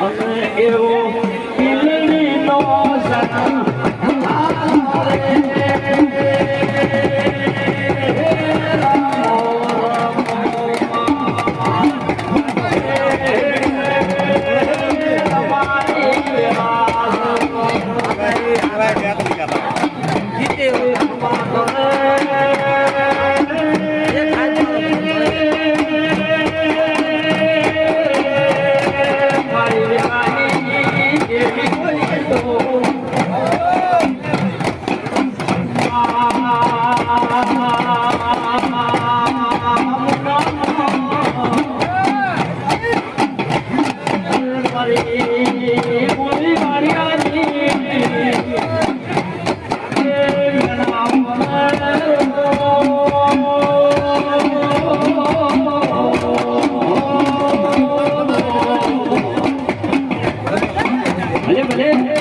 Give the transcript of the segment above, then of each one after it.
અને એવો ભલે ભલે.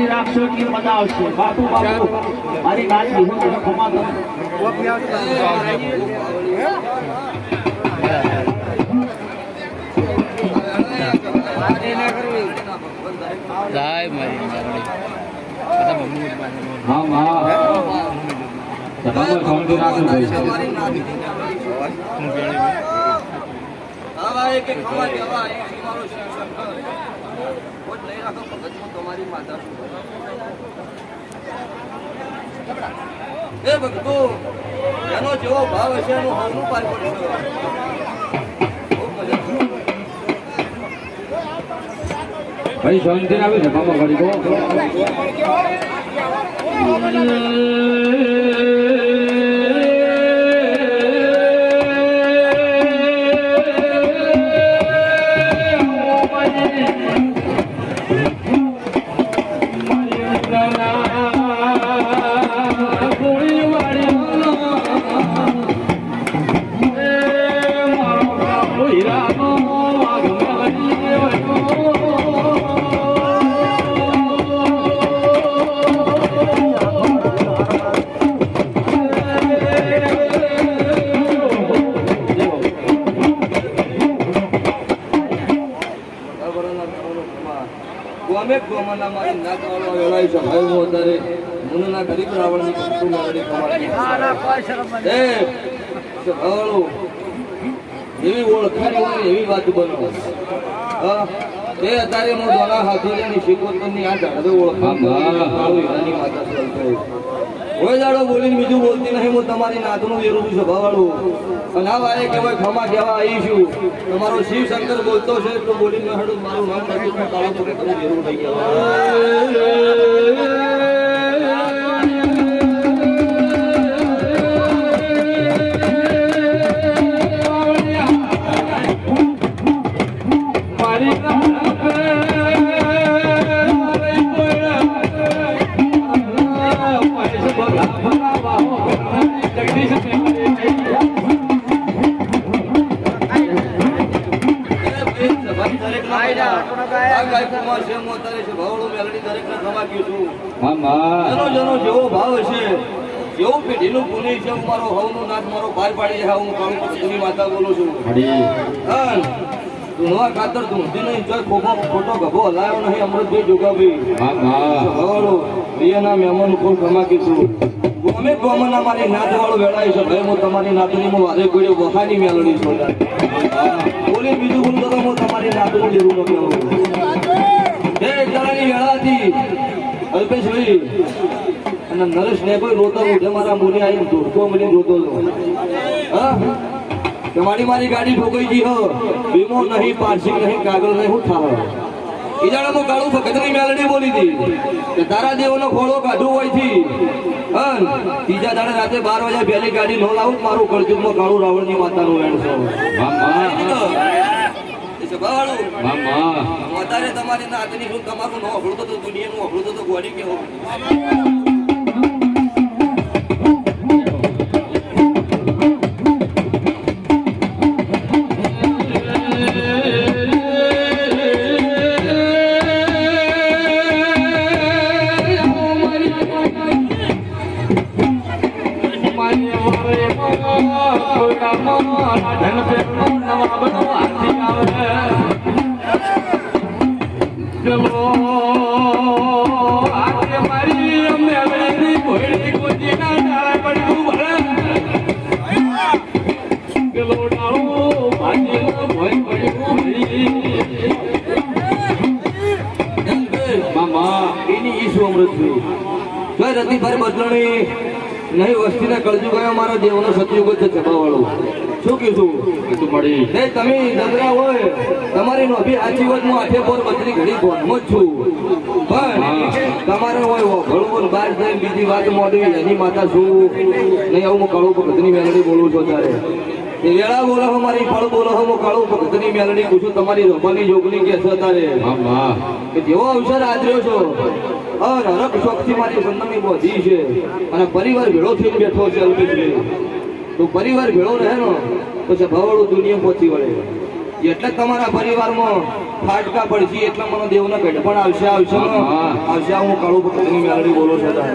શાંતિ રાખશો એટલી મજા આવશે. બાપુ બાપુ. મારી ખમા તમે જાય મારી મારણી હા એ ભક્તો, એનો જેવો ભાવ હશે એનું હવનું પાર પડશે ભાઈ શાંતિ આવે છે, મામા ઘડી મારી અત્યારે મુનના ગરીબ રાવણની એવી ઓળખાણી હોય એવી વાત બનો હા એ અત્યારે હું. દોના હાથોની શિકોતરની આ ઝાડવે ઓળખાણ માતા હોય જાડો બોલીને બીજું બોલતી નહીં, હું તમારી નાતનું વેરું છું સભાવાળું અને આ વારે કહેવાય, ખમા કહેવા આવી છું. તમારો શિવ શંકર બોલતો છે, તો બોલીને હડું મારું નામ કાઢી કાળો તમે વેરું થઈ ગયા જેવો ભાવ હશે જેવો પેઢીનું પુણ્ય છે મારો હવનું નાથ મારો બહાર પાડી જાય હું. કામ માતા બોલું છું હા. ધૂણવા ખાતર ધૂણથી નહીં જોઈ ખોખો ખોટો ગભો હલાયો નહીં અમૃતભાઈ જોગાભાઈ ભવાળો પ્રિયના મહેમાન ખૂબ કમાકીશું ગમે ગોમન અમારી નાત વાળો વેળાય છે ભાઈ હું તમારી નાતની હું વારે કોઈ વહાની મેળવી છું. બોલી બીજું બોલ તો હું તમારી નાતનું જરૂર નથી કહેવું એ એક વેળા હતી અલ્પેશભાઈ અને નરેશ ને કોઈ રોતો જે મારા મુને આવીને ધોકો મળી રોતો હતો. હા? કે મારી ગાડી ઠોકાઈ ગઈ હો વીમો નહીં પાર્સિંગ નહીં કાગળ નહીં હું થાવ ઈ જાણે હું કાળું ભગતની મેલડી બોલી હતી. કે તારા દેવનો ખોળો કાઢું હોયથી અન ત્રીજા દાડે રાતે બાર વાગ્યા પહેલી ગાડી નો લાવું મારું કરજુમાં કાળું રાવણની માતાનું વેણ છે. વધારે તમારી નાતની શું તમારું નો અભળતો તો દુનિયાનું અભળતો તો ગોડી કેવો? મામા એની ઈસુ અમૃત જય રતિભાઈ બદલણી. નહીં વસ્તીને કળજુ ગયો મારો દેવનો સતયુગ છે છપાવાળો શું કીધું? મળી. તે તમે દંદરા હોય તમારી નોભી આજી વાત હું આઠે પોર બત્રી ઘડી ગોનમાં જ છું. પણ તમારે હોય ઘણું બાર થઈ બીજી વાત મોડવી એની માતા શું? નહીં આવું હું કાળું ભગતની મેલડી બોલું છું ત્યારે એ વેળા બોલો હો મારી ફળ બોલો હો કાળું ભગતની મેલડી પૂછું તમારી રોપાની જોગની કે છે તારે કે જેવો અવસર આદર્યો છો અર હરક શોખથી મારી સંતની બોધી છે. અને પરિવાર ભેળો થઈને બેઠો છે અલ્પેશભાઈ તો પરિવાર ભેળો રહે ને તો છે ભવડું દુનિયા પહોંચી વળે. એટલે તમારા પરિવારમાં ફાટકા પડશે એટલે મને દેવનો ગઢ પણ આવશે આવશે આવશે હું કાળું ભક્તની મેલડી બોલો છો તારે.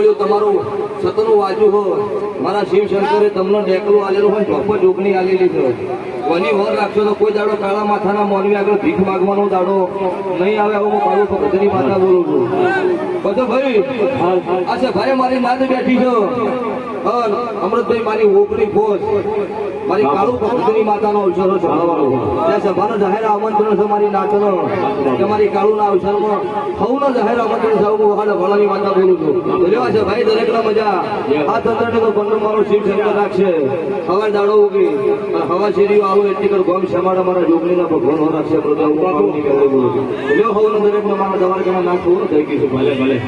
બાવળિયું તમારું સતનું વાજુ હો. મારા શિવ શંકરે તમને ડેકલું આલેલું હોય ચોપર જોગણી આલેલી છે. કોની હોર રાખશો તો કોઈ દાડો કાળા માથાના મોરવી આગળ ભીખ માગવાનો દાડો નહીં આવે હું કાળું ભગતની માતા બોલું છું. બધો ભાઈ અચ્છા ભાઈ મારી નાદ બેઠી છો. અન અમૃતભાઈ મારી ઓગણી ફોજ મારી કાળુ ભક્તની માતાનો અવસરો સભાવાનો ત્યાં સભાનો જાહેર આમંત્રણ છે મારી નાતનો. કે મારી કાળુના અવસરમાં સૌનો જાહેર આમંત્રણ છે. હું વહાલા ભલાની માતા બોલું છું. લેવા છે ભાઈ દરેકના મજા. આ તંત્ર તો પંદર મારો શિવ શંકર રાખશે. હવા દાડો ઉગી. હવા શેરીઓ આવો એટલી કર ગોમ સમાડા મારા જોગણીના ભગવાન રાખશે. બોલું છું લ્યો હવનો દરેકનો મારા દવારકામાં નાખવું થઈ ગયું છે. ભલે ભલે.